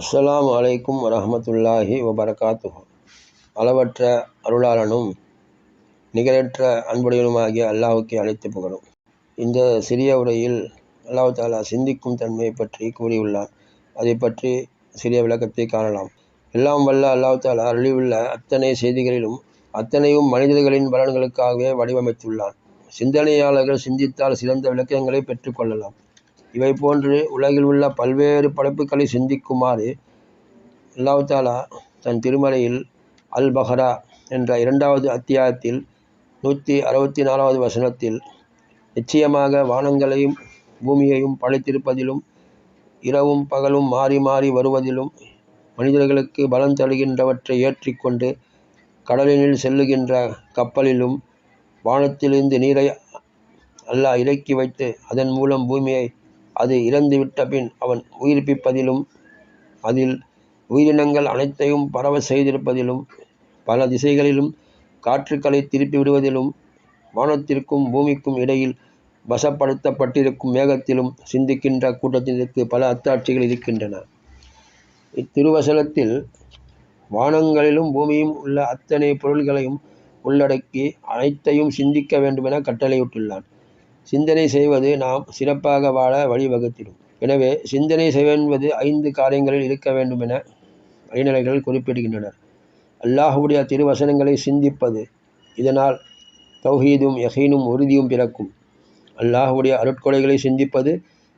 அஸ்லாம் அலைக்கும் வரமத்துல்லாஹி வபரகாத்துஹு. அளவற்ற அருளாளனும் நிகரற்ற அன்புடையனுமாகிய அல்லாஹுக்கு அழைத்து புகழும். இந்த சிறிய உரையில் அல்லாஹு தாலா சிந்திக்கும் தன்மையை பற்றி கூறியுள்ளான். அதை பற்றி சிறிய விளக்கத்தை காணலாம். எல்லாம் வல்ல அல்லாஹ் தாலா அருளியுள்ள அத்தனை செய்திகளிலும் அத்தனையும் மனிதர்களின் பலன்களுக்காகவே வடிவமைத்துள்ளான். சிந்தனையாளர்கள் சிந்தித்தால் சிறந்த விளக்கங்களை பெற்றுக்கொள்ளலாம் இவை போன்று உலகில் உள்ள பல்வேறு படைப்புகளை சிந்திக்குமாறு அல்லாஹ் தாலா தன் திருமலையில் அல் பஹரா என்ற இரண்டாவது அத்தியாயத்தில் நூற்றி அறுபத்தி நாலாவது வசனத்தில் நிச்சயமாக வானங்களையும் பூமியையும் படைத்திருப்பதிலும் இரவும் பகலும் மாறி மாறி வருவதிலும் மனிதர்களுக்கு பலம் தருகின்றவற்றை ஏற்றிக்கொண்டு கடலினில் செல்லுகின்ற கப்பலிலும் வானத்திலிருந்து நீரை அல்லாஹ் இறக்கி வைத்து அதன் மூலம் பூமியை அது இறந்துவிட்ட பின் அவன் உயிர்ப்பிப்பதிலும் அதில் உயிரினங்கள் அனைத்தையும் பரவ செய்திருப்பதிலும் பல திசைகளிலும் காற்றுக்களை திருப்பி விடுவதிலும் வானத்திற்கும் பூமிக்கும் இடையில் வசப்படுத்தப்பட்டிருக்கும் மேகத்திலும் சிந்திக்கின்ற கூட்டத்திற்கு பல அத்தாட்சிகள் இருக்கின்றன. இத்திருவசனத்தில் வானங்களிலும் பூமியும் உள்ள அத்தனை பொருள்களையும் உள்ளடக்கி அனைத்தையும் சிந்திக்க வேண்டுமென கட்டளையிட்டுள்ளான். சிந்தனை செய்வது நாம் சிறப்பாக வாழ வழிவகுத்திடும். எனவே சிந்தனை செய்வென்பது ஐந்து காரியங்களில் இருக்க வேண்டும் என அறிஞர்கள் குறிப்பிடுகின்றனர். அல்லாஹுடைய திருவசனங்களை சிந்திப்பது இதனால் தௌஹீதும் யஹீனும் உறுதியும் பிறக்கும். அல்லாஹுடைய அருட்கொலைகளை சிந்திப்பது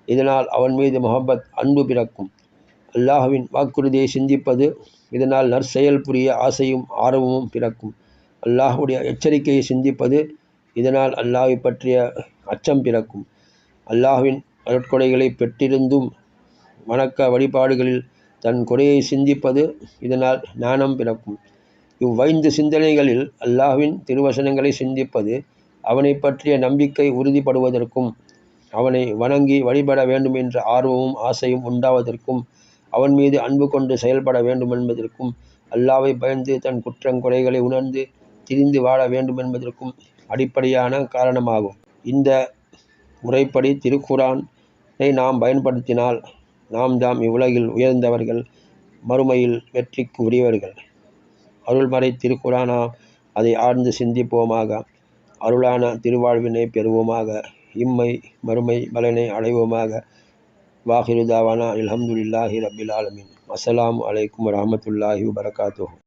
இதனால் அவன் மீது முகப்பத் அன்பு பிறக்கும். அல்லாஹுவின் வாக்குறுதியை சிந்திப்பது இதனால் நற்செயல் புரிய ஆசையும் ஆர்வமும் பிறக்கும். அல்லாஹுடைய எச்சரிக்கையை சிந்திப்பது இதனால் அல்லாஹை பற்றிய அச்சம் பிறக்கும். அல்லாஹுவின் அருட்கொடைகளை பெற்றிருந்தும் வணக்க வழிபாடுகளில் தன் கொடையை சிந்திப்பது இதனால் ஞானம் பிறக்கும். இவ்வைந்து சிந்தனைகளில் அல்லாஹ்வின் திருவசனங்களை சிந்திப்பது அவனை பற்றிய நம்பிக்கை உறுதிப்படுவதற்கும் அவனை வணங்கி வழிபட வேண்டும் என்ற ஆர்வமும் ஆசையும் உண்டாவதற்கும் அவன் மீது அன்பு கொண்டு செயல்பட வேண்டும் என்பதற்கும் அல்லாவை பயந்து தன் குற்றங்குறைகளை உணர்ந்து திரிந்து வாழ வேண்டும் என்பதற்கும் அடிப்படையான காரணமாகும். இந்த முறைப்படி திருக்குரானை நாம் பயன்படுத்தினால் நாம் தாம் இவ்வுலகில் உயர்ந்தவர்கள் மறுமையில் வெற்றிக்கு உரியவர்கள் அருள்மறை திருக்குரானா அதை ஆழ்ந்து சிந்திப்போமாக அருளான திருவாழ்வினை பெறுவோமாக இம்மை மறுமை பலனை அடைவோமாக. வாஹிருதாவானா அலமதுல்லாஹி ரபில் ஆலமின். அஸ்லாம் அலைக்கும் வரஹமத்துல்லாஹி வபரகாத்துஹு.